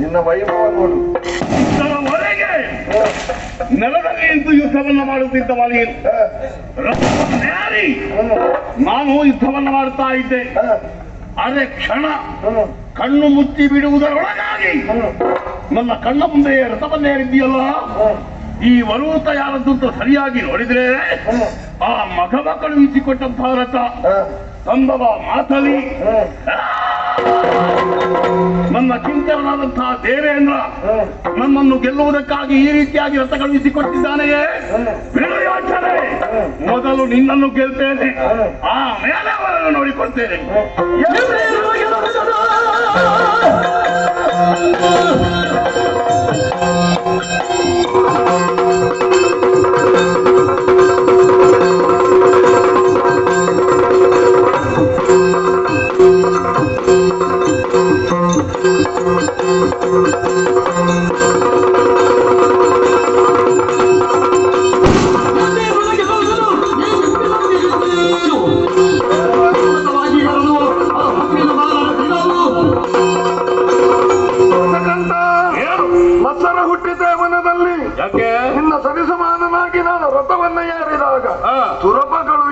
ನಿನ್ನ ವೈಭವ ನೋಡು. ನೆಲದಲ್ಲಿ ನಿಂತು ಯುದ್ಧವನ್ನ ಮಾಡುತ್ತಿದ್ದ ವಾಲಿ ಹ, ನ್ಯಾರಿ. ನಾನು ಯುದ್ಧವನ್ನ ಮಾಡುತ್ತಾ ಇದ್ದೆ. ಅದೇ ಕ್ಷಣ ಕಣ್ಣು ಮುಚ್ಚಿ ಬಿಡುವುದರೊಳಗಾಗಿ ನನ್ನ ಕಣ್ಣ ಮುಂದೆ ರಥವನ್ನೇರಿದ್ದೀಯಲ್ಲ ಈ ವರೂತ ಯಾರದ್ದು ಅಂತ ಸರಿಯಾಗಿ ನೋಡಿದ್ರೆ ಆ ಮಗ ಕಳುಹಿಸಿಕೊಟ್ಟಂತಹ ರಥ. ತಂದವ ಮಾತಲಿ. ನನ್ನ ಚಿಂತನಾದಂತಹ ದೇವೇಂದ್ರ ನನ್ನನ್ನು ಗೆಲ್ಲುವುದಕ್ಕಾಗಿ ಈ ರೀತಿಯಾಗಿ ರಥ ಕಳುಹಿಸಿಕೊಟ್ಟಿದ್ದಾನೆಯೇ. ಯೋಚನೆ. ಮೊದಲು ನಿನ್ನನ್ನು ಗೆಲ್ತೇನೆ. ಆ ಆಮೇಲೆ ಅವರನ್ನು ನೋಡಿಕೊಳ್ತೇನೆ.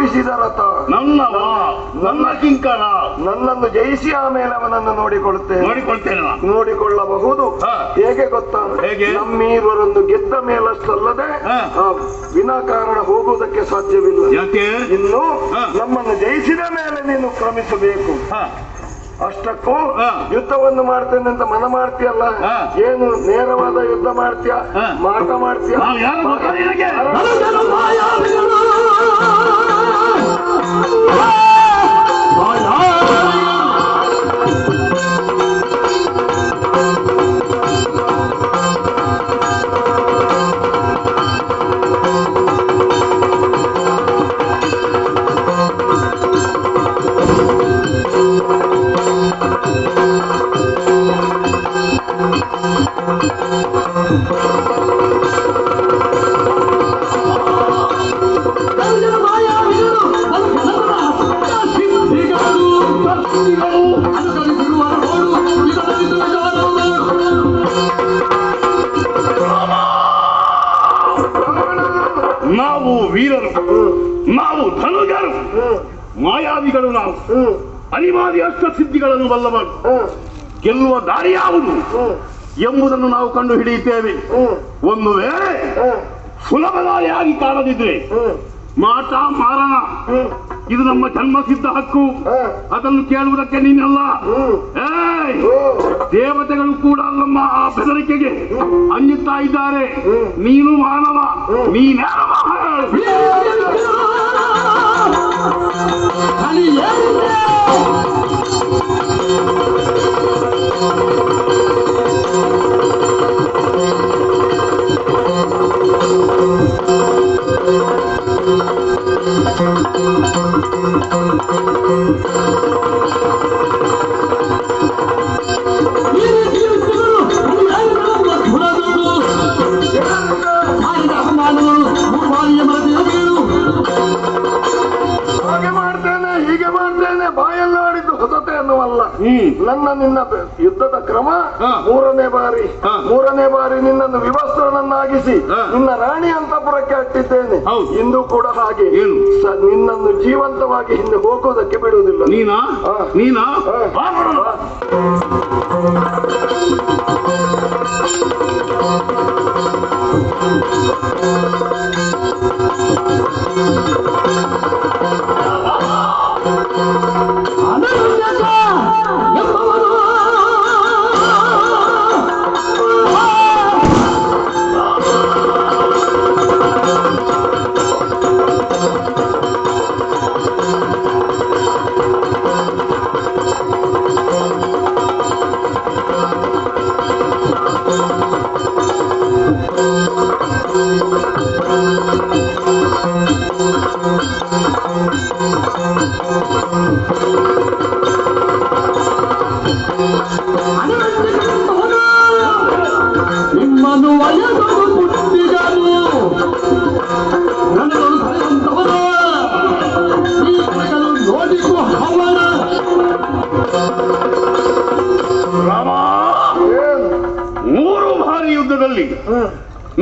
ಕಳುಹಿಸಿದ ರಥ ನನ್ನವ ನನ್ನ ಕಿಂಕರ. ನನ್ನನ್ನು ಜಯಿಸಿ ಆಮೇಲೆ ಅವನನ್ನು ನೋಡಿಕೊಳ್ಳುತ್ತೇನೆ. ನೋಡಿಕೊಳ್ತೇನೆ ನೋಡಿಕೊಳ್ಳಬಹುದು. ಹೇಗೆ ಗೊತ್ತಾ? ಹೇಗೆ? ನಮ್ಮೀರ್ವರನ್ನು ಗೆದ್ದ ಮೇಲಷ್ಟಲ್ಲದೆ ವಿನಾಕಾರಣ ಹೋಗುವುದಕ್ಕೆ ಸಾಧ್ಯವಿಲ್ಲ. ಯಾಕೆ? ಇನ್ನು ನಮ್ಮನ್ನು ಜಯಿಸಿದ ಮೇಲೆ ನೀನು ಕ್ರಮಿಸಬೇಕು. ಅಷ್ಟಕ್ಕೂ. ಯುದ್ಧವನ್ನು ಮಾಡ್ತೇನೆ ಅಂತ ಮನ ಮಾಡ್ತೀಯಲ್ಲ. ಏನು ನೇರವಾದ ಯುದ್ಧ ಮಾಡ್ತೀಯ. ಮಾಟ ಮಾಡ್ತೀಯ? ನಾವು ಅನಿವಾರ್ಯ ಅಷ್ಟಸಿದ್ಧಿಗಳನ್ನು ಬಲ್ಲವರು ಗೆಲ್ಲುವ ದಾರಿ ಯಾವುದು? ಎಂಬುದನ್ನು ನಾವು ಕಂಡು ಹಿಡಿಯುತ್ತೇವೆ. ಒಂದು ವೇಳೆ ಸುಲಭದಾರಿಯಾಗಿ ಸುಲಭ ದಾರಿಯಾಗಿ ಕಾಣದಿದ್ರೆ ಮಾಟ ಮಾರಣ. ಇದು ನಮ್ಮ ಜನ್ಮಸಿದ್ಧ ಹಕ್ಕು. ಅದನ್ನು ಕೇಳುವುದಕ್ಕೆ ನೀನಲ್ಲ? ದೇವತೆಗಳು ಕೂಡ ನಮ್ಮ ಆ ಬೆದರಿಕೆಗೆ ಅಂಜುತ್ತಾ ಇದ್ದಾರೆ. ನೀನು ಮಾನವ. ನೀನ್ಯಾರ ಮಹಾರಾಜ? ಹಾಗೆ ಹ್ಮ್ ನನ್ನ ಯುದ್ಧದ ಕ್ರಮ ಮೂರನೇ ಬಾರಿ. ಮೂರನೇ ಬಾರಿ ನಿನ್ನನ್ನು ವಿವಸ್ತ್ರನನ್ನಾಗಿಸಿ ನಿನ್ನ ರಾಣಿ ಅಂತಪುರಕ್ಕೆ ಅಟ್ಟಿದ್ದೇನೆ. ಇಂದು ಕೂಡ ಹಾಗೆ. ನಿನ್ನನ್ನು ಜೀವಂತವಾಗಿ ಹಿಂದೆ ಹೋಗೋದಕ್ಕೆ ಬಿಡುವುದಿಲ್ಲ. ನೀನಾ. ಬಾ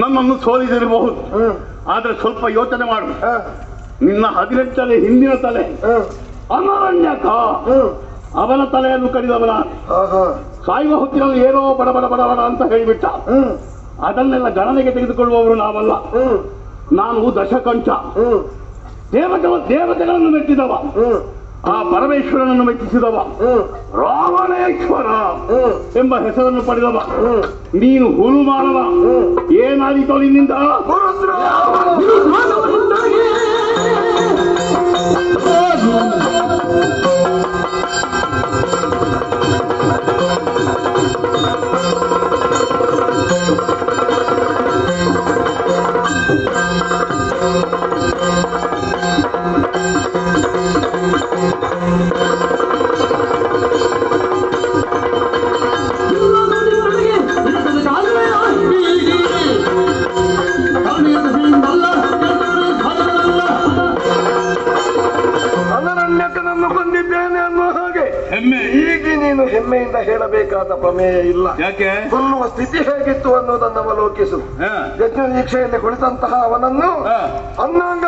ನನ್ನನ್ನು ಸೋಲಿದಿರಬಹುದು ಆದ್ರೆ ಸ್ವಲ್ಪ ಯೋಚನೆ ಮಾಡು. ನಿನ್ನ ಹದಿನೆಂಟನೇ ಹಿಂದಿನ ತಲೆ ಅನರಣ್ಯಕ. ಅವನ ತಲೆಯನ್ನು ಕಡಿದವನ. ಸಾಯುವ ಹೊತ್ತಿನಲ್ಲಿ ಏನೋ ಬಡ ಬಡ ಬಡ ಬಡ ಅಂತ ಹೇಳಿಬಿಟ್ಟ. ಅದನ್ನೆಲ್ಲ ಗಣನೆಗೆ ತೆಗೆದುಕೊಳ್ಳುವವರು ನಾವಲ್ಲ. ನಾನು ದಶಕಂಠ ದೇವತೆಗಳ ದೇವತೆಗಳನ್ನು ಮೆಟ್ಟಿದವ ಆ ಪರಮೇಶ್ವರನನ್ನು ಮೆಚ್ಚಿಸಿದವ. ರಾವಣೇಶ್ವರ ಎಂಬ ಹೆಸರನ್ನು ಪಡೆದವ. ನೀನು ಹುಲು ಹ್ಮ್. ಏನಾದೀತೋ ನಿನ್ನಿಂದ? ಯಜ್ಞ ದೀಕ್ಷೆಯಲ್ಲಿ ಕುಳಿತಂತಹ ಅವನನ್ನು. ಅನ್ನಾಂಗ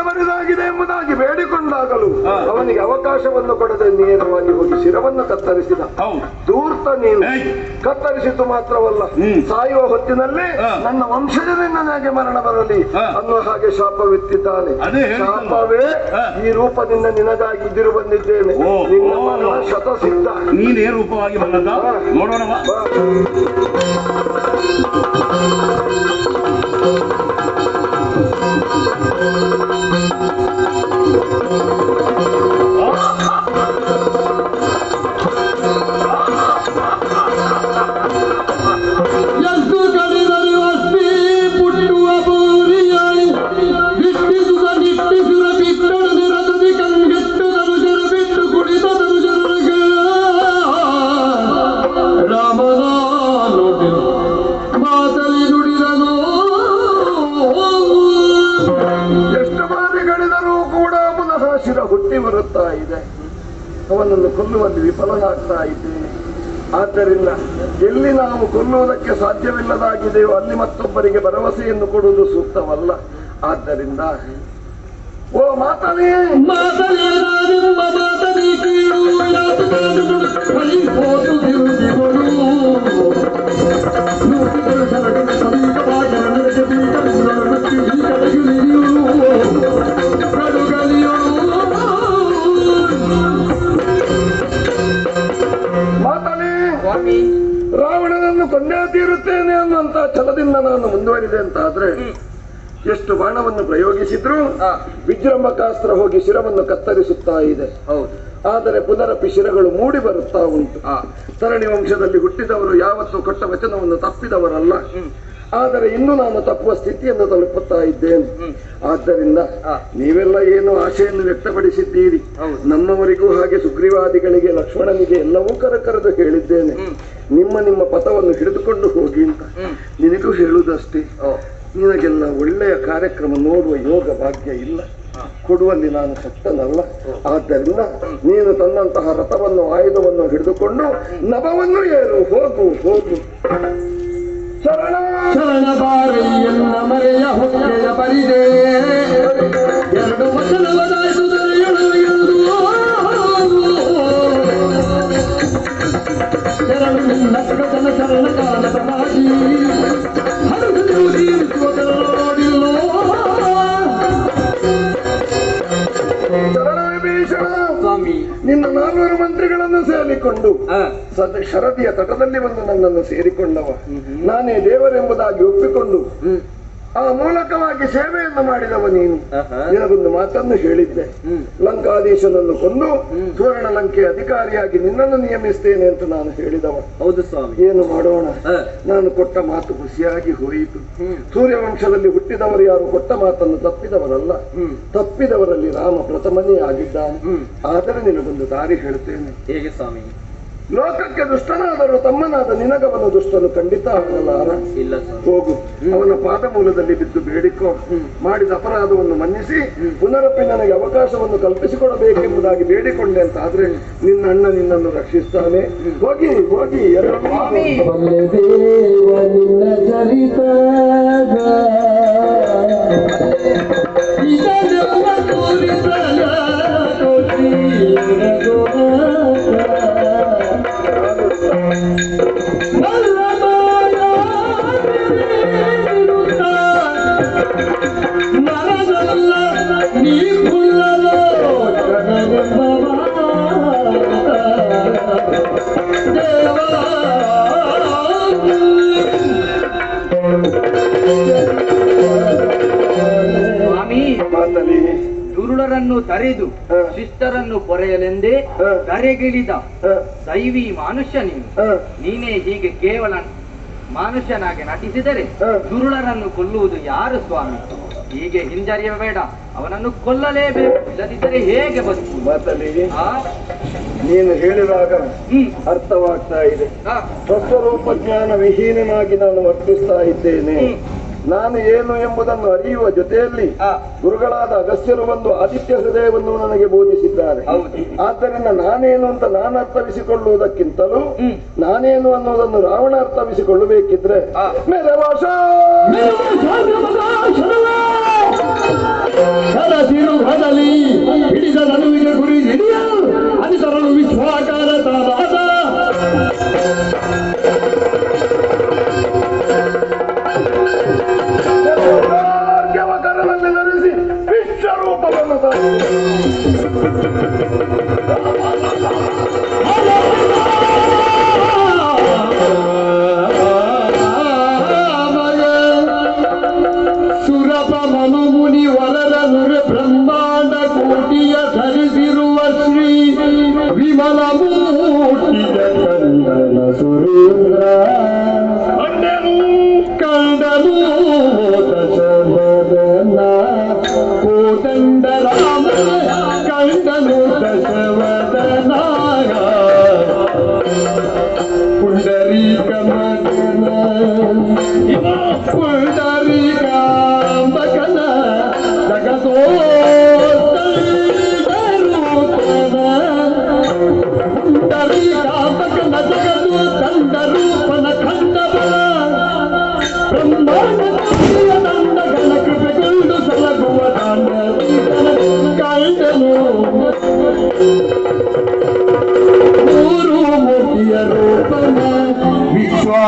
ಎಂಬುದಾಗಿ ಬೇಡಿಕೊಂಡಾಗಲೂ. ಅವನಿಗೆ ಅವಕಾಶವನ್ನು ಕೊಡದೆ ನೇರವಾಗಿ ಹೋಗಿ ಶಿರವನ್ನು ಕತ್ತರಿಸಿದ. ದೂರ್ತ ನೀನು. ಕತ್ತರಿಸಿತು ಮಾತ್ರವಲ್ಲ ಸಾಯುವ ಹೊತ್ತಿನಲ್ಲಿ ನನ್ನ ವಂಶಜನಿಂದ ನನಗೆ ಮರಣ ಬರಲಿ. ಅನ್ನೋ ಹಾಗೆ ಶಾಪವಿತ್ತಿದ್ದಾನೆ. ಶಾಪವೇ ಈ ರೂಪದಿಂದ ನಿನಗಾಗಿ ಇದಿರು ಬಂದಿದ್ದೇನೆ. ನಿನ್ನ ಶತಸಿದ್ಧ. ನೀನೇ ರೂಪವಾಗಿ ಕೊಲ್ಲುವುದಕ್ಕೆ ಸಾಧ್ಯವಿಲ್ಲದಾಗಿದೆಯೋ ಅಲ್ಲಿ ಮತ್ತೊಬ್ಬರಿಗೆ ಭರವಸೆಯನ್ನು ಕೊಡುವುದು ಸೂಕ್ತವಲ್ಲ. ಆದ್ದರಿಂದ ಓ ಮಾತನೇ! ಮಾತನಿ ಮುಂದುವರಿದೆ ಅಂತ ಆದ್ರೆ ಎಷ್ಟು ಬಾಣವನ್ನು ಪ್ರಯೋಗಿಸಿದ್ರು ವಿಜೃಂಭಕಾಸ್ತ್ರ ಹೋಗಿ ಶಿರವನ್ನು ಕತ್ತರಿಸುತ್ತಾ ಇದೆ. ಆದರೆ ಪುನರಪಿ ಶಿರಗಳು ಮೂಡಿ ಬರುತ್ತಾ ಉಂಟು. ಸರಣಿ ವಂಶದಲ್ಲಿ ಹುಟ್ಟಿದವರು ಯಾವತ್ತೂ ಕೊಟ್ಟ ವಚನವನ್ನು ತಪ್ಪಿದವರಲ್ಲ. ಆದರೆ ಇನ್ನು ನಾನು ತಪ್ಪುವ ಸ್ಥಿತಿಯನ್ನು ತಲುಪುತ್ತಾ ಇದ್ದೇನೆ. ಆದ್ದರಿಂದ ನೀವೆಲ್ಲ ಏನು ಆಶೆಯನ್ನು ವ್ಯಕ್ತಪಡಿಸಿದ್ದೀರಿ? ನಮ್ಮವರಿಗೂ ಹಾಗೆ ಸುಗ್ರೀವಾದಿಗಳಿಗೆ ಲಕ್ಷ್ಮಣನಿಗೆ ಎಲ್ಲವೂ ಕರೆದು ಹೇಳಿದ್ದೇನೆ. ನಿಮ್ಮ ನಿಮ್ಮ ಪಥವನ್ನು ಹಿಡಿದುಕೊಂಡು ಹೋಗಿ ಅಂತ. ನಿನಗೂ ಹೇಳುವುದಷ್ಟೇ ನಿನಗೆಲ್ಲ ಒಳ್ಳೆಯ ಕಾರ್ಯಕ್ರಮ ನೋಡುವ ಯೋಗ ಭಾಗ್ಯ ಇಲ್ಲ. ಕೊಡುವಲ್ಲಿ ನಾನು ಸತ್ತನಲ್ಲ. ಆದ್ದರಿಂದ ನೀನು ತನ್ನಂತಹ ರಥವನ್ನು ಆಯುಧವನ್ನು ಹಿಡಿದುಕೊಂಡು ನಭವನ್ನು ಏರು. ಹೋಗು ಹೋಗು. ಶರಣ. ಶರಣ ಬಾರಯ್ಯನ್ನ ಮರೆಯ ಎರಡು ಶರಣು ಶರಣ ಹರಿದು ಸ್ವಾಮಿ. ನಿನ್ನ ನಾಲ್ವರು ಮಂತ್ರಿಗಳನ್ನು ಸೇರಿಕೊಂಡು ಶರದಿಯ ತಟದಲ್ಲಿ ಬಂದು ನನ್ನನ್ನು ಸೇರಿಕೊಂಡವ. ನಾನೇ ದೇವರೆಂಬುದಾಗಿ ಒಪ್ಪಿಕೊಂಡು ಆ ಮೂಲಕವಾಗಿ ಸೇವೆಯನ್ನು ಮಾಡಿದವ ನೀನು. ನಿನಗೊಂದು ಮಾತನ್ನು ಹೇಳಿದ್ದೆ. ಲಂಕಾಧೀಶನನ್ನು ಕೊಂದು ಸುವರ್ಣ ಲಂಕೆ ಅಧಿಕಾರಿಯಾಗಿ ನಿನ್ನನ್ನು ನಿಯಮಿಸ್ತೇನೆ ಅಂತ ನಾನು ಹೇಳಿದವ. ಹೌದು ಸ್ವಾಮಿ. ಏನು ಮಾಡೋಣ? ನಾನು ಕೊಟ್ಟ ಮಾತು ಖುಷಿಯಾಗಿ ಹೋಯಿತು. ಸೂರ್ಯವಂಶದಲ್ಲಿ ಹುಟ್ಟಿದವರು ಯಾರು ಕೊಟ್ಟ ಮಾತನ್ನು ತಪ್ಪಿದವರಲ್ಲ. ತಪ್ಪಿದವರಲ್ಲಿ ರಾಮ ಪ್ರಥಮನೇ ಆಗಿದ್ದಾನೆ. ಆದರೆ ನಿನಗೊಂದು ದಾರಿ ಹೇಳ್ತೇನೆ. ಹೇಗೆ ಸ್ವಾಮಿ? ಲೋಕಕ್ಕೆ ದುಷ್ಟನಾದರೂ ತಮ್ಮನಾದ ನಿನಗವನ ದುಷ್ಟನು ಖಂಡಿತ ಆಗಲಾರ ಇಲ್ಲ ಹೋಗು. ಅವನ ಪಾದ ಮೂಲದಲ್ಲಿ ಬಿದ್ದು ಬೇಡಿಕೋ. ಮಾಡಿದ ಅಪರಾಧವನ್ನು ಮನ್ನಿಸಿ ಪುನರಪ್ಪಿ ನನಗೆ ಅವಕಾಶವನ್ನು ಕಲ್ಪಿಸಿಕೊಡಬೇಕೆಂಬುದಾಗಿ ಬೇಡಿಕೊಂಡೆ ಅಂತ ಆದ್ರೆ ನಿನ್ನ ಅಣ್ಣ ನಿನ್ನನ್ನು ರಕ್ಷಿಸ್ತಾನೆ. ಹೋಗಿ ಹೋಗಿ ಎರಡು ದುರುಳರನ್ನು ತರೆದು. ಶಿಷ್ಟರನ್ನು ಪೊರೆಯಲೆಂದೇ. ಕರೆಗಿಳಿದ ದೈವಿ ಮನುಷ್ಯ ನೀನು ನೀನೇ ಹೀಗೆ ಕೇವಲ ಮನುಷ್ಯನಾಗಿ ನಟಿಸಿದರೆ. ದುರುಳರನ್ನು ಕೊಲ್ಲುವುದು ಯಾರು ಸ್ವಾಮಿ ಹೀಗೆ ಹಿಂಜರಿಯ ಬೇಡ. ಅವನನ್ನು ಕೊಲ್ಲಲೇಬೇಕು. ಇಲ್ಲದಿದ್ದರೆ ಹೇಗೆ ಬದುಕು ಮಾತಲಿ ಆ? ನೀನು ಹೇಳಿದಾಗ ಅರ್ಥವಾಗ್ತಾ ಇದೆ. ಸ್ವಸ್ವರೂಪ ಜ್ಞಾನ ವಿಹೀನನಾಗಿ ನಾನು ವರ್ತಿಸ್ತಾ ಇದ್ದೇನೆ. ನಾನು ಏನು ಎಂಬುದನ್ನು ಅರಿಯುವ ಜೊತೆಯಲ್ಲಿ ಗುರುಗಳಾದ ಅಗಸ್ತ್ಯರು ಒಂದು ಆದಿತ್ಯ ಹೃದಯವನ್ನು ನನಗೆ ಬೋಧಿಸಿದ್ದಾರೆ. ಹೌದು. ಆದ್ದರಿಂದ ನಾನೇನು ಅಂತ ನಾನು ಅರ್ಥವಿಸಿಕೊಳ್ಳುವುದಕ್ಕಿಂತಲೂ ನಾನೇನು ಅನ್ನೋದನ್ನು ರಾವಣ ಅರ್ಥವಿಸಿಕೊಳ್ಳಬೇಕಿದ್ರೆ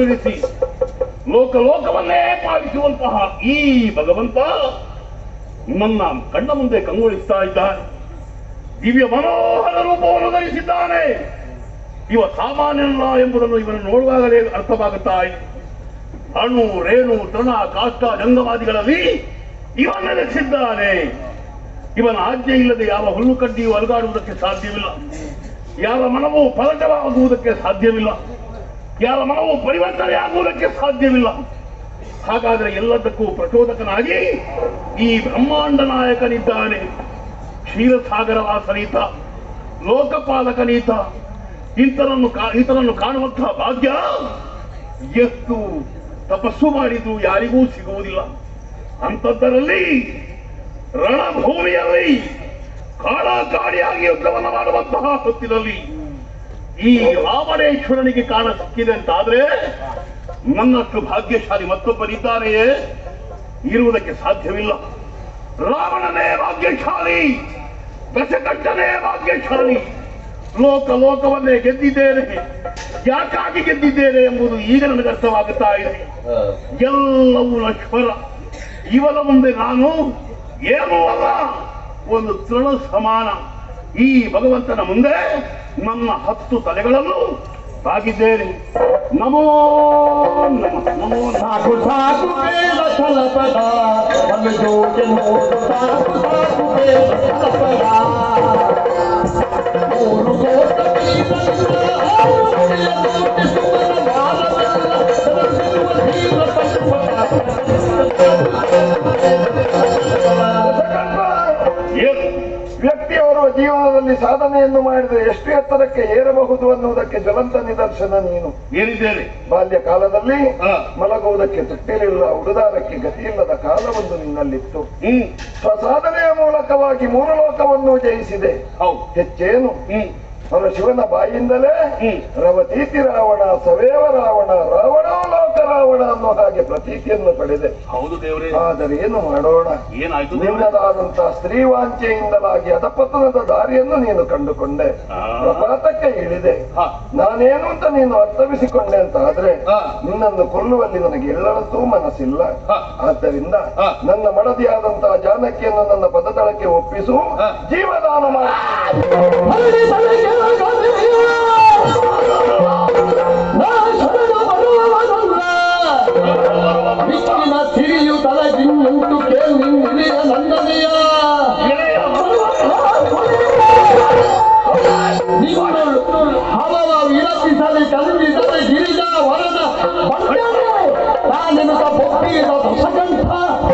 ಉದರೊಳಗಿರಿಸಿ ಲೋಕ ಲೋಕವನ್ನೇ ಪಾಲಿಸುವಂತಹ ಈ ಭಗವಂತ ನಿಮ್ಮನ್ನ ಕಣ್ಣ ಮುಂದೆ ಕಂಗೊಳಿಸ್ತಾ ಇದ್ದಾನೆ ದಿವ್ಯ ಮನೋಹರ ರೂಪವನ್ನು ಧರಿಸಿದ್ದಾನೆ. ಇವ ಸಾಮಾನ್ಯನಲ್ಲ ಎಂಬುದನ್ನು ಇವನು ನೋಡುವಾಗಲೇ ಅರ್ಥವಾಗುತ್ತಾ ಅಣು, ರೇಣು, ತೃಣ, ಕಾಷ್ಟ, ಜಂಗವಾದಿಗಳಲ್ಲಿ ಇವನ್ನ ನೆಲೆಸಿದ್ದಾನೆ. ಇವನ ಆಜ್ಞೆ ಇಲ್ಲದೆ ಯಾವ ಹುಲ್ಲು ಕಡ್ಡಿಯು ಅಲುಗಾಡುವುದಕ್ಕೆ ಸಾಧ್ಯವಿಲ್ಲ. ಯಾರ ಮನವು ಫಲಕವಾಗುವುದಕ್ಕೆ ಸಾಧ್ಯವಿಲ್ಲ. ಯಾರ ಮನವು ಪರಿವರ್ತನೆ ಆಗುವುದಕ್ಕೆ ಸಾಧ್ಯವಿಲ್ಲ. ಹಾಗಾದರೆ ಎಲ್ಲದಕ್ಕೂ ಪ್ರಚೋದಕನಾಗಿ ಈ ಬ್ರಹ್ಮಾಂಡ ನಾಯಕನಿದ್ದಾನೆ. ಕ್ಷೀರಸಾಗರ ವಾಸನೀತ ಲೋಕಪಾಲಕನೀತ ಇಂತನನ್ನು ಕಾ- ಈತನನ್ನು ಕಾಣುವಂತಹ ಭಾಗ್ಯ ಎಷ್ಟು ತಪಸ್ಸು ಮಾಡಿದ್ದು ಯಾರಿಗೂ ಸಿಗುವುದಿಲ್ಲ. ಅಂಥದ್ದರಲ್ಲಿ ರಣಭೂಮಿಯಲ್ಲಿ ಕಾಡಾಕಾಡಿಯಾಗಿ ಯುದ್ಧವನ್ನು ಮಾಡುವಂತಹ ಹೊತ್ತಿನಲ್ಲಿ ಈ ರಾಮಣೇಶ್ವರನಿಗೆ ಕಾಣ ಸಿಕ್ಕಿದೆ ಅಂತಾದ್ರೆ ನನ್ನಷ್ಟು ಭಾಗ್ಯಶಾಲಿ ಮತ್ತೊಬ್ಬರಿದ್ದಾರೆಯೇ ಇರುವುದಕ್ಕೆ ಸಾಧ್ಯವಿಲ್ಲ. ರಾವಣನೇ ಭಾಗ್ಯಶಾಲಿ ದಶಕಟ್ಟನೇ ಭಾಗ್ಯಶಾಲಿ. ಲೋಕ ಲೋಕವನ್ನೇ ಗೆದ್ದಿದ್ದೇನೆ. ಯಾಕಾಗಿ ಗೆದ್ದಿದ್ದೇನೆ ಎಂಬುದು ಈಗ ನನಗೆ ಅರ್ಥವಾಗುತ್ತಾ ಇದೆ. ಎಲ್ಲವೂ ನಶ್ವರ. ಇವನ ಮುಂದೆ ನಾನು ಏನೂ ಅಲ್ಲ, ಒಂದು ತೃಣ ಸಮಾನ. ಈ ಭಗವಂತನ ಮುಂದೆ ನನ್ನ ಹತ್ತು ತಲೆಗಳನ್ನು ಬಾಗಿದ್ದೇನೆ ನಮೋ ನಮಃ ನಮೋ ನಮಃ ಸಾಕು ಸಾಕು ಬೇಡ ಛಲಪದ ಒಂದು ಜೋಕೆ ನೋಡು ಸಾಕು ಸಾಕು ಬೇಡ ಛಲಪದ ಮೂರು ಕೋಟ ಸಾಧನೆಯನ್ನು ಮಾಡಿದರೆ ಎಷ್ಟು ಎತ್ತರಕ್ಕೆ ಏರಬಹುದು ಅನ್ನುವುದಕ್ಕೆ ಜ್ವಲಂತ ನಿದರ್ಶನ ನೀನು. ಏನಿದ್ದೇನೆ? ಬಾಲ್ಯ ಕಾಲದಲ್ಲಿ. ಮಲಗುವುದಕ್ಕೆ ತಟ್ಟಿಲಿಲ್ಲ ಉಡುದಾರಕ್ಕೆ ಗತಿಯಿಲ್ಲದ ಕಾಲವೊಂದು ನಿನ್ನಲ್ಲಿತ್ತು. ಸ್ವಸಾಧನೆಯ ಮೂಲಕವಾಗಿ ಮೂರು ಲೋಕವನ್ನು ಜಯಿಸಿದೆ. ಹೌದು. ಹೆಚ್ಚೇನು? ಅವರ ಶಿವನ ಬಾಯಿಯಿಂದಲೇ. ರವತೀತಿ ರಾವಣ ಸವೇವ ರಾವಣ ರಾವಣೋ ಲೋಕ ರಾವಣ ಅನ್ನೋ ಹಾಗೆ ಪ್ರತೀತಿಯನ್ನು ಪಡೆದೆ. ಹೌದು ದೇವರೇ. ಆದರೆ ಏನು ಮಾಡೋಣ? ಏನಾಯ್ತು ನಿನ್ನದಾದಂತಹ ಸ್ತ್ರೀ ವಾಂಚೆಯಿಂದಲಾಗಿ ಅಧಪತನದ ದಾರಿಯನ್ನು ನೀನು ಕಂಡುಕೊಂಡೆ. ಪ್ರಪಾತಕ್ಕೆ ಇಳಿದೆ. ಹಾ. ನಾನೇನು ಅಂತ ನೀನು ಅರ್ಥವಿಸಿಕೊಂಡೆ ಅಂತ ಆದ್ರೆ. ನಿನ್ನನ್ನು ಕೊಲ್ಲುವಲ್ಲಿ ನನಗೆ ಎಲ್ಲರದ್ದೂ ಮನಸ್ಸಿಲ್ಲ. ಆದ್ದರಿಂದ ನನ್ನ ಮಡದಿಯಾದಂತಹ ಜಾನಕಿಯನ್ನು ನನ್ನ ಪದತಳಕ್ಕೆ ಒಪ್ಪಿಸು. ಜೀವದಾನ ಮಾಡಿ. 나 내면서 복귀해서 더 사장파.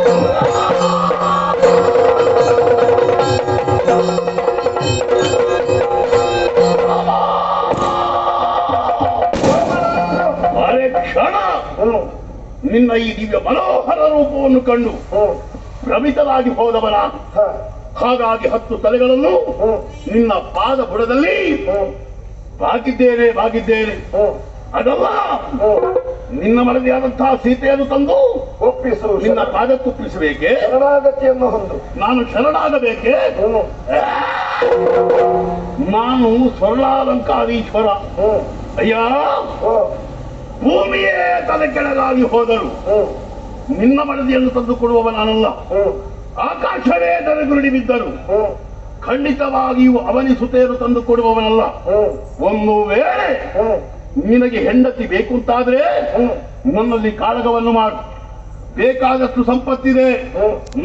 ನಿನ್ನ ಈ ದಿವ್ಯ ಮನೋಹರ ರೂಪವನ್ನು ಕಂಡು ಭ್ರಮಿತರಾಗಿ ಹೋದವನ. ಹಾಗಾಗಿ ಹತ್ತು ತಲೆಗಳನ್ನು ನಿನ್ನ ಪಾದ ಬುಡದಲ್ಲಿ ಬಾಗಿದ್ದೇನೆ ಬಾಗಿದ್ದೇನೆ. ಅದಲ್ಲ ನಿನ್ನ ಮನದಿಯಾದಂತಹ ಸೀತೆಯನ್ನು ತಂದು ಒಪ್ಪಿಸು. ನಿನ್ನ ಪಾದಕ್ಕುಪ್ಪಿಸಬೇಕೆ? ಶರಣಾಗತಿಯನ್ನು ಹೊಂದು. ನಾನು ಶರಣಾಗಬೇಕೆ? ನಾನು ಸ್ವರ್ಣಾಲಂಕಾರೀಶ್ವರ. ಅಯ್ಯ! ಭೂಮಿಯೇ ತಲೆ ಕೆಳಗಾಗಿ ಹೋದರು ನಿನ್ನ ಮಡದಿಯನ್ನು ತಂದು ಕೊಡುವವ ನಾನಲ್ಲ ಆಕಾಶವೇ ತಲೆಗುರುಡಿ ಬಿದ್ದರು. ಖಂಡಿತವಾಗಿಯೂ ಅವನಿಸುತ್ತೇನು ತಂದು ಕೊಡುವವನಲ್ಲ ಒಂದು ವೇಳೆ ನಿನಗೆ ಹೆಂಡತಿ ಬೇಕು ಅಂತಾದ್ರೆ ನನ್ನಲ್ಲಿ ಕಾಳಗವನ್ನು ಮಾಡು. ಬೇಕಾದಷ್ಟು ಸಂಪತ್ತಿದೆ.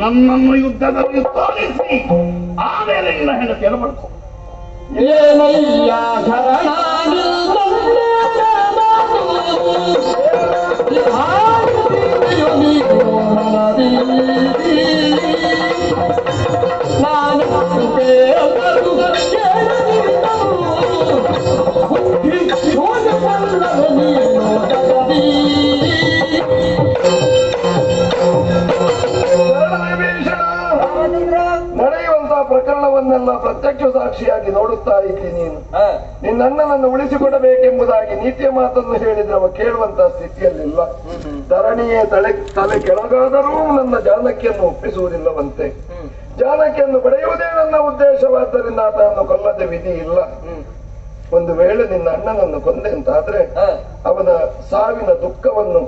ನನ್ನನ್ನು ಯುದ್ಧದಲ್ಲಿ ತೋರಿಸಿ ಆಮೇಲೆ ನಿನ್ನ ಹೆಂಡತಿಯನ್ನು ಶರಣಾಗಿಲ್ಲಂದೆ Yeah. ಸಾಕ್ಷಿಯಾಗಿ ನೋಡುತ್ತಾ ಇದ್ದೀನಿ ನೀನು. ನಿನ್ನ ಅಣ್ಣನನ್ನು ಉಳಿಸಿಕೊಡಬೇಕೆಂಬುದಾಗಿ ನೀತಿಯ ಮಾತನ್ನು ಹೇಳಿದ್ರೆ ಅವ ಕೇಳುವಂತಹ ಸ್ಥಿತಿಯಲ್ಲಿಲ್ಲ ಧರಣಿಯೇ ತಲೆ ತಲೆ ಕೆಳಗಾದರೂ ನನ್ನ ಜಾನಕಿಯನ್ನು ಒಪ್ಪಿಸುವುದಿಲ್ಲವಂತೆ. ಜಾನಕಿಯನ್ನು ಪಡೆಯುವುದೇ ನನ್ನ ಉದ್ದೇಶವಾದ್ದರಿಂದ ಆತನನ್ನು ಕೊಲ್ಲದೆ ವಿಧಿ ಇಲ್ಲ. ಒಂದು ವೇಳೆ ನಿನ್ನ ಅಣ್ಣನನ್ನು ಕೊಂದೆ ಅಂತಾದ್ರೆ ಅವನ ಸಾವಿನ ದುಃಖವನ್ನು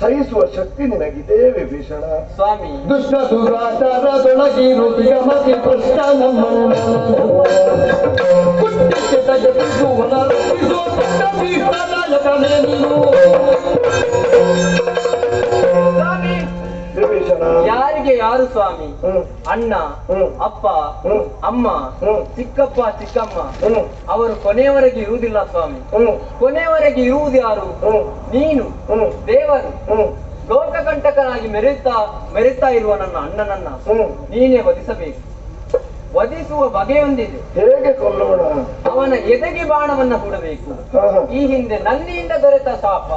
ಸಹಿಸುವ ಶಕ್ತಿ ನಿನಗಿದೆ ವಿಭೀಷಣ. ಸ್ವಾಮಿ. ದುಷ್ಟ ದುರಾಚಾರದೊಳಗಿರು ಬಿಗಮತಿ ಕೃಷ್ಣ ನಮ್ಮನ್ನು ಯಾರು ಸ್ವಾಮಿ ಅಣ್ಣ. ಅಪ್ಪ. ಅಮ್ಮ. ಚಿಕ್ಕಪ್ಪ ಚಿಕ್ಕಮ್ಮ ಅವರು ಕೊನೆಯವರೆಗೆ ಇರುವುದಿಲ್ಲ ಸ್ವಾಮಿ. ಕೊನೆಯವರೆಗೆ ಇರುವುದು ಯಾರು? ನೀನು. ದೇವರು. ಲೋಕಕಂಟಕನಾಗಿ ಮೆರೆಯುತ್ತಾ ಮೆರೆಯುತ್ತಾ ಇರುವ ನನ್ನ ಅಣ್ಣನನ್ನ ನೀನೇ ವಧಿಸಬೇಕು. ವಧಿಸುವ ಬಗೆಯೊಂದಿದೆ. ಹೇಗೆ ಕೊಲ್ಲೋಣ? ಅವನ ಎದೆಗೆ ಬಾಣವನ್ನ ಕೊಡಬೇಕು. ಈ ಹಿಂದೆ ನನ್ನಿಂದ ದೊರೆತ ಶಾಪ.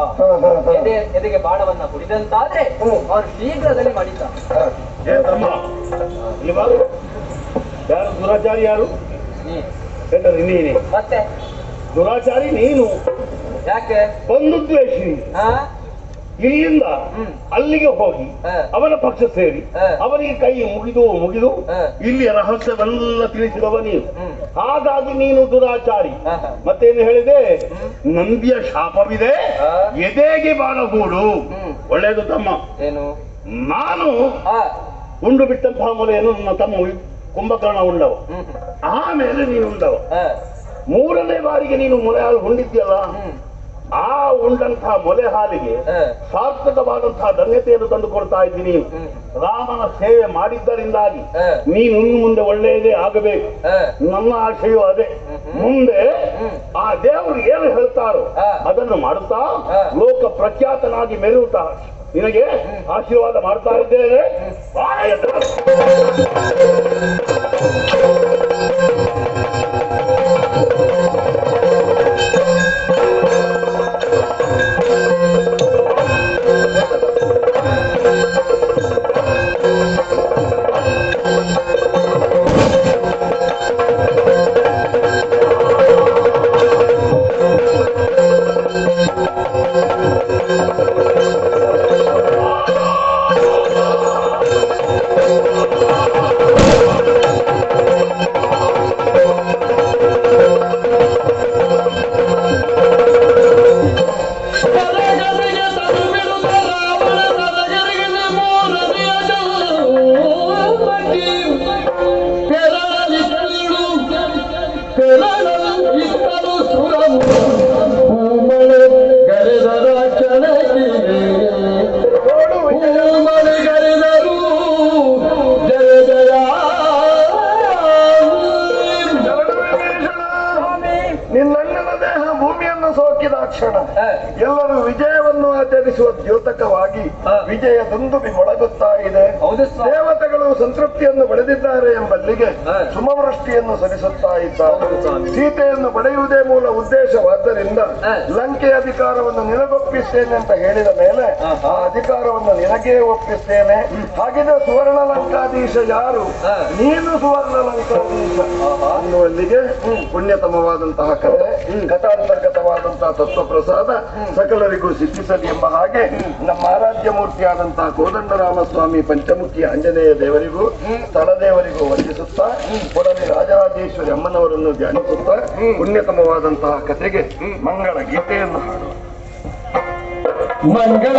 ಎದೆ ಎದೆಗೆ ಬಾಣವನ್ನ ಕುಡಿದಂತಾದ್ರೆ ಅವರು ಶೀಘ್ರದಲ್ಲಿ ಮಡಿತ. ಯಾರು? ದುರಾಚಾರಿ ಯಾರು? ನೀನೆ ಮತ್ತೆ? ದುರಾಚಾರಿ ನೀನು. ಯಾಕೆ? ಬಂದು ದ್ವೇಷಿ ಹಾ? ಇಲ್ಲಿಂದ. ಅಲ್ಲಿಗೆ ಹೋಗಿ ಅವನ ಪಕ್ಷ ಸೇರಿ. ಅವನಿಗೆ ಕೈ ಮುಗಿದು ಮುಗಿದು. ಇಲ್ಲಿ ರಹಸ್ಯವೆಲ್ಲ ತಿಳಿಸಿದವ ನೀನು. ಹಾಗಾಗಿ ನೀನು ದುರಾಚಾರಿ. ಮತ್ತೇನು ಹೇಳಿದೆ? ನಂದಿಯ ಶಾಪವಿದೆ. ಎದೆಗೆ ಬಾಳಗೂಡು. ಒಳ್ಳೆಯದು ತಮ್ಮ. ಏನು? ನಾನು ಉಂಡು ಬಿಟ್ಟಂತಹ ಮೊಲೆಯನ್ನು ನನ್ನ ತಮ್ಮ ಕುಂಭಕರ್ಣ ಉಂಡವ. ಆಮೇಲೆ ನೀನು ಉಂಡವ. ಮೂರನೇ ಬಾರಿಗೆ ನೀನು ಮೊಲೆಯಾಗಿ ಉಂಡಿದ್ಯಲ್ಲ? ಆ ಉಂಡಂತಹ ಮೊಲೆ ಹಾಲಿಗೆ ಸಾರ್ಥಕವಾದಂತಹ ಧನ್ಯತೆಯನ್ನು ತಂದು ಕೊಡ್ತಾ ಇದ್ದೀನಿ. ರಾಮನ ಸೇವೆ ಮಾಡಿದ್ದರಿಂದಾಗಿ ನೀನು ಇನ್ನು ಮುಂದೆ ಒಳ್ಳೆಯದೇ ಆಗಬೇಕು. ನನ್ನ ಆಶೆಯು ಅದೇ. ಮುಂದೆ ಆ ದೇವರು ಏನು ಹೇಳ್ತಾರೋ ಅದನ್ನು ಮಾಡುತ್ತಾ. ಲೋಕ ಪ್ರಖ್ಯಾತನಾಗಿ ಮೆರೆಯುತ್ತಾ ನಿನಗೆ ಆಶೀರ್ವಾದ ಮಾಡ್ತಾ ಇದ್ದೇನೆ. ಇದೆ ಹೌದು ಸ್ವಾಮಿ ದೇವತೆಗಳು ಸಂತೃಪ್ತಿಯನ್ನು ಪಡೆದಿದ್ದಾರೆ ಎಂಬಲ್ಲಿಗೆ. ಸುಮವೃಷ್ಟಿಯನ್ನು ಸಲ್ಲಿಸುತ್ತಾ ಇದ್ದಾರೆ. ಸೀತೆಯನ್ನು ಪಡೆಯುವುದೇ ಮೂಲ ಉದ್ದೇಶವಾದ್ದರಿಂದ. ಲಂಕೆ ಅಧಿಕಾರವನ್ನು ನಿನಗೊಪ್ಪಿಸ್ತೇನೆ ಅಂತ ಹೇಳಿದ ಮೇಲೆ ಆ ಅಧಿಕಾರವನ್ನು ನಿನಗೇ ಒಪ್ಪಿಸ್ತೇನೆ. ಹಾಗಿದ್ರೆ ಸುವರ್ಣ ಲಂಕಾಧೀಶ ಯಾರು ನೀನು ಸುವರ್ಣ ಲಂಕಾಧೀಶ. ಅನ್ನುವಲ್ಲಿಗೆ ಪುಣ್ಯತಮವಾದಂತಹ ಕಥೆ ಕಥಾಂತರ್ಗತವಾದಂತಹ ತತ್ವಪ್ರಸಾದ ಸಕಲರಿಗೂ ಸಿದ್ಧಿಸಲಿ ಎಂಬ ಹಾಗೆ ನಮ್ಮ ಆರಾಧ್ಯ ಮೂರ್ತಿಯಾದಂತಹ ಕೋದಂಡರಾಮಸ್ವಾಮಿ ಪಂಚಮುಖಿ ಆಂಜನೇಯ ದೇವರಿಗೂ ಸ್ಥಳದೇವರಿಗೂ ವಂದಿಸುತ್ತಾ ಕೊಡಲಿ ರಾಜರಾಜೇಶ್ವರಿ ಅಮ್ಮನವರನ್ನು ಧ್ಯಾನಿಸುತ್ತಾ ಪುಣ್ಯತಮವಾದಂತಹ ಕಥೆಗೆ ಮಂಗಳ ಗೀತೆಯನ್ನು ಹಾಡು ಮಂಗಳ